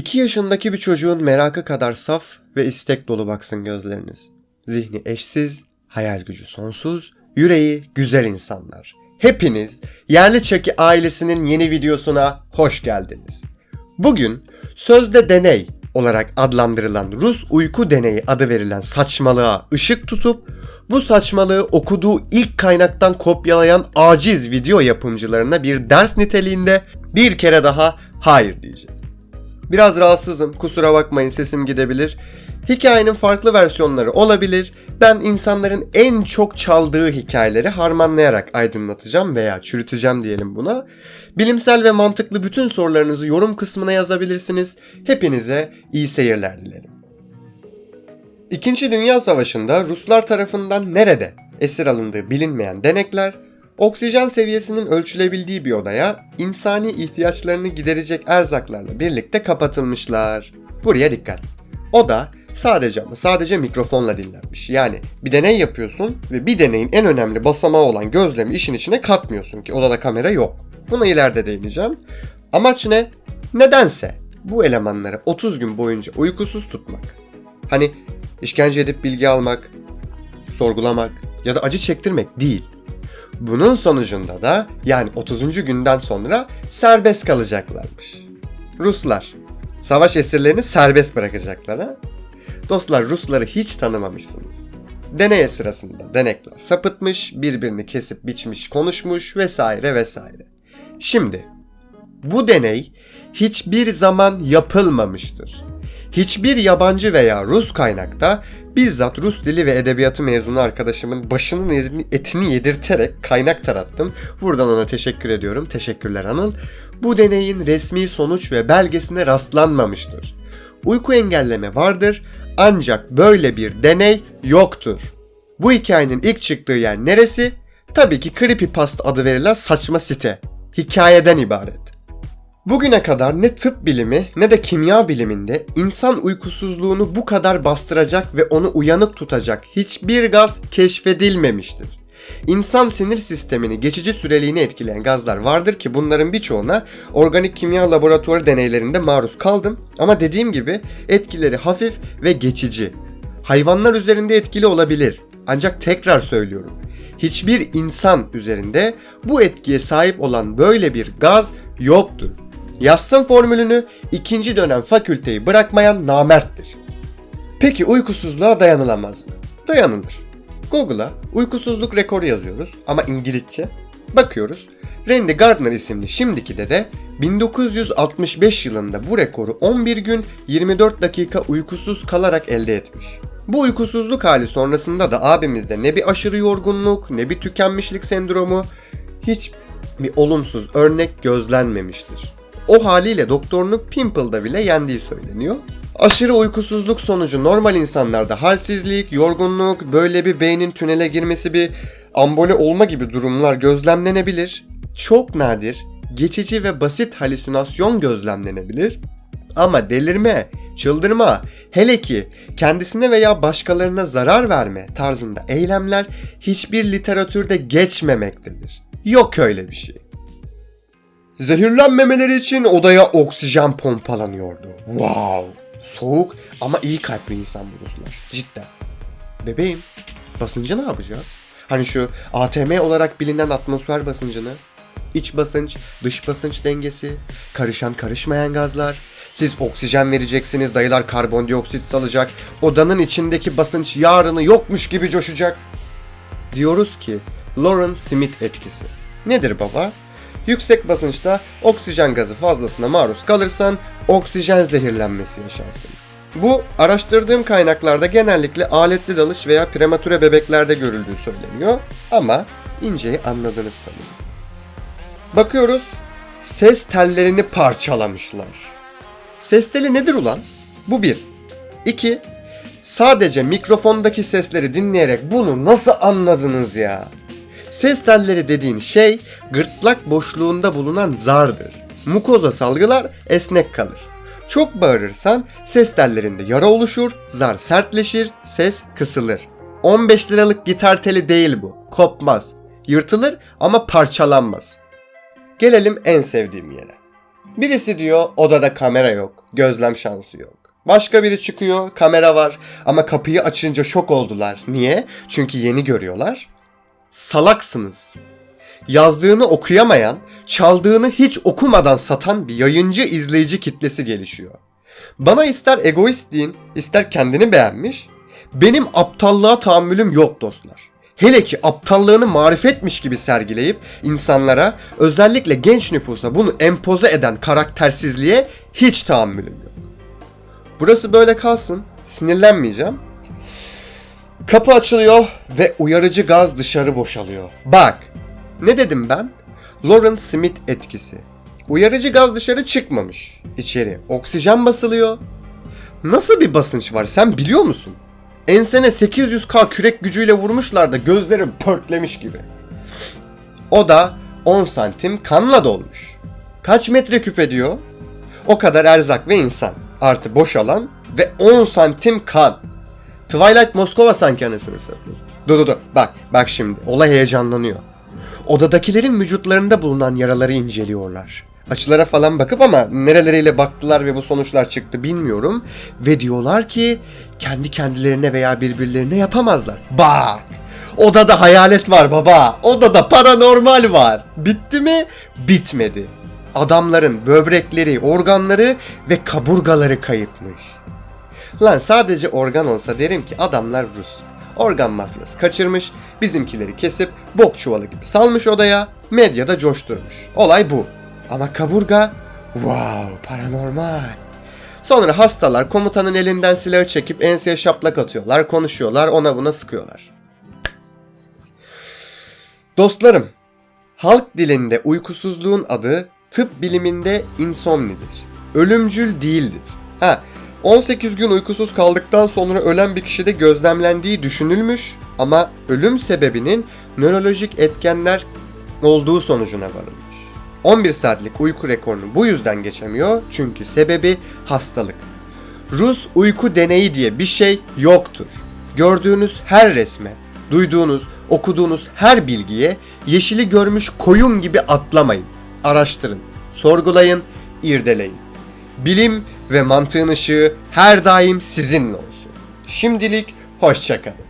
İki yaşındaki bir çocuğun merakı kadar saf ve istek dolu baksın gözleriniz. Zihni eşsiz, hayal gücü sonsuz, yüreği güzel insanlar. Hepiniz Yerli Çeki ailesinin yeni videosuna hoş geldiniz. Bugün sözde deney olarak adlandırılan Rus uyku deneyi adı verilen saçmalığa ışık tutup bu saçmalığı okuduğu ilk kaynaktan kopyalayan aciz video yapımcılarına bir ders niteliğinde bir kere daha hayır diyeceğiz. Biraz rahatsızım kusura bakmayın sesim gidebilir. Hikayenin farklı versiyonları olabilir. Ben insanların en çok çaldığı hikayeleri harmanlayarak aydınlatacağım veya çürüteceğim diyelim buna. Bilimsel ve mantıklı bütün sorularınızı yorum kısmına yazabilirsiniz. Hepinize iyi seyirler dilerim. İkinci Dünya Savaşı'nda Ruslar tarafından nerede esir alındığı bilinmeyen denekler, oksijen seviyesinin ölçülebildiği bir odaya insani ihtiyaçlarını giderecek erzaklarla birlikte kapatılmışlar. Buraya dikkat. Oda sadece ama sadece mikrofonla dinlenmiş. Yani bir deney yapıyorsun ve bir deneyin en önemli basamağı olan gözlemi işin içine katmıyorsun ki odada kamera yok. Buna ileride değineceğim. Amaç ne? Nedense bu elemanları 30 gün boyunca uykusuz tutmak. Hani işkence edip bilgi almak, sorgulamak ya da acı çektirmek değil. Bunun sonucunda da yani 30. günden sonra serbest kalacaklarmış. Ruslar savaş esirlerini serbest bırakacaklar? Dostlar Rusları hiç tanımamışsınız. Deney sırasında denekler sapıtmış, birbirini kesip biçmiş, konuşmuş vesaire vesaire. Şimdi bu deney hiçbir zaman yapılmamıştır. Hiçbir yabancı veya Rus kaynakta bizzat Rus dili ve edebiyatı mezunu arkadaşımın başının etini yedirterek kaynak tarattım. Buradan ona teşekkür ediyorum. Teşekkürler Anıl. Bu deneyin resmi sonuç ve belgesine rastlanmamıştır. Uyku engelleme vardır ancak böyle bir deney yoktur. Bu hikayenin ilk çıktığı yer neresi? Tabii ki Creepypasta adı verilen saçma site. Hikayeden ibaret. Bugüne kadar ne tıp bilimi ne de kimya biliminde insan uykusuzluğunu bu kadar bastıracak ve onu uyanık tutacak hiçbir gaz keşfedilmemiştir. İnsan sinir sistemini geçici süreliğine etkileyen gazlar vardır ki bunların birçoğuna organik kimya laboratuvarı deneylerinde maruz kaldım ama dediğim gibi etkileri hafif ve geçici. Hayvanlar üzerinde etkili olabilir ancak tekrar söylüyorum. Hiçbir insan üzerinde bu etkiye sahip olan böyle bir gaz yoktur. Yazsın formülünü ikinci dönem fakülteyi bırakmayan namerttir. Peki uykusuzluğa dayanılamaz mı? Dayanılır. Google'a uykusuzluk rekoru yazıyoruz ama İngilizce. Bakıyoruz. Randy Gardner isimli şimdiki de 1965 yılında bu rekoru 11 gün 24 dakika uykusuz kalarak elde etmiş. Bu uykusuzluk hali sonrasında da abimizde ne bir aşırı yorgunluk ne bir tükenmişlik sendromu hiç bir olumsuz örnek gözlenmemiştir. O haliyle doktorunu Pimple'da bile yendiği söyleniyor. Aşırı uykusuzluk sonucu normal insanlarda halsizlik, yorgunluk, böyle bir beynin tünele girmesi bir ambole olma gibi durumlar gözlemlenebilir. Çok nadir, geçici ve basit halüsinasyon gözlemlenebilir. Ama delirme, çıldırma, hele ki kendisine veya başkalarına zarar verme tarzında eylemler hiçbir literatürde geçmemektedir. Yok öyle bir şey. Zehirlenmemeleri için odaya oksijen pompalanıyordu. Wow! Soğuk ama iyi kalpli insan bu Ruslar. Cidden. Bebeğim, basıncı ne yapacağız? Hani şu ATM olarak bilinen atmosfer basıncını, iç basınç, dış basınç dengesi, karışan karışmayan gazlar, siz oksijen vereceksiniz, dayılar karbondioksit salacak, odanın içindeki basınç yarını yokmuş gibi coşacak. Diyoruz ki Lawrence Smith etkisi. Nedir baba? Yüksek basınçta oksijen gazı fazlasına maruz kalırsan oksijen zehirlenmesi yaşarsın. Bu araştırdığım kaynaklarda genellikle aletli dalış veya prematüre bebeklerde görüldüğü söyleniyor ama inceyi anladınız sanırım. Bakıyoruz ses tellerini parçalamışlar. Ses teli nedir ulan? Bu bir. İki, sadece mikrofondaki sesleri dinleyerek bunu nasıl anladınız ya? Ses telleri dediğin şey gırtlak boşluğunda bulunan zardır. Mukoza salgılar esnek kalır. Çok bağırırsan ses tellerinde yara oluşur, zar sertleşir, ses kısılır. 15 liralık gitar teli değil bu. Kopmaz. Yırtılır ama parçalanmaz. Gelelim en sevdiğim yere. Birisi diyor odada kamera yok, gözlem şansı yok. Başka biri çıkıyor, kamera var ama kapıyı açınca şok oldular. Niye? Çünkü yeni görüyorlar. Salaksınız. Yazdığını okuyamayan, çaldığını hiç okumadan satan bir yayıncı izleyici kitlesi gelişiyor. Bana ister egoist deyin, ister kendini beğenmiş, benim aptallığa tahammülüm yok dostlar. Hele ki aptallığını marifetmiş gibi sergileyip insanlara, özellikle genç nüfusa bunu empoze eden karaktersizliğe hiç tahammülüm yok. Burası böyle kalsın, sinirlenmeyeceğim. Kapı açılıyor ve uyarıcı gaz dışarı boşalıyor. Bak, ne dedim ben? Lawrence Smith etkisi. Uyarıcı gaz dışarı çıkmamış. İçeri oksijen basılıyor. Nasıl bir basınç var sen biliyor musun? Ensene 800k kürek gücüyle vurmuşlar da gözlerim pörtlemiş gibi. O da 10 santim kanla dolmuş. Kaç metreküp ediyor? O kadar erzak ve insan. Artı boş alan ve 10 santim kan. Twilight Moskova sanki anasını satayım. Dur dur dur. Bak bak şimdi. Olay heyecanlanıyor. Odadakilerin vücutlarında bulunan yaraları inceliyorlar. Açılara falan bakıp ama nereleriyle baktılar ve bu sonuçlar çıktı bilmiyorum. Ve diyorlar ki kendi kendilerine veya birbirlerine yapamazlar. Bak! Odada hayalet var baba. Odada paranormal var. Bitti mi? Bitmedi. Adamların böbrekleri, organları ve kaburgaları kayıpmış. Lan sadece organ olsa derim ki adamlar Rus. Organ mafyası kaçırmış, bizimkileri kesip bok çuvalı gibi salmış odaya, medyada coşturmuş. Olay bu. Ama kaburga, wow paranormal. Sonra hastalar komutanın elinden silahı çekip enseye şaplak atıyorlar, konuşuyorlar, ona buna sıkıyorlar. Dostlarım, halk dilinde uykusuzluğun adı tıp biliminde insomnidir. Ölümcül değildir. Ha, 18 gün uykusuz kaldıktan sonra ölen bir kişide gözlemlendiği düşünülmüş ama ölüm sebebinin nörolojik etkenler olduğu sonucuna varılmış. 11 saatlik uyku rekorunu bu yüzden geçemiyor çünkü sebebi hastalık. Rus uyku deneyi diye bir şey yoktur. Gördüğünüz her resme, duyduğunuz, okuduğunuz her bilgiye yeşili görmüş koyun gibi atlamayın. Araştırın, sorgulayın, irdeleyin. Bilim ve mantığın ışığı her daim sizinle olsun. Şimdilik hoşçakalın.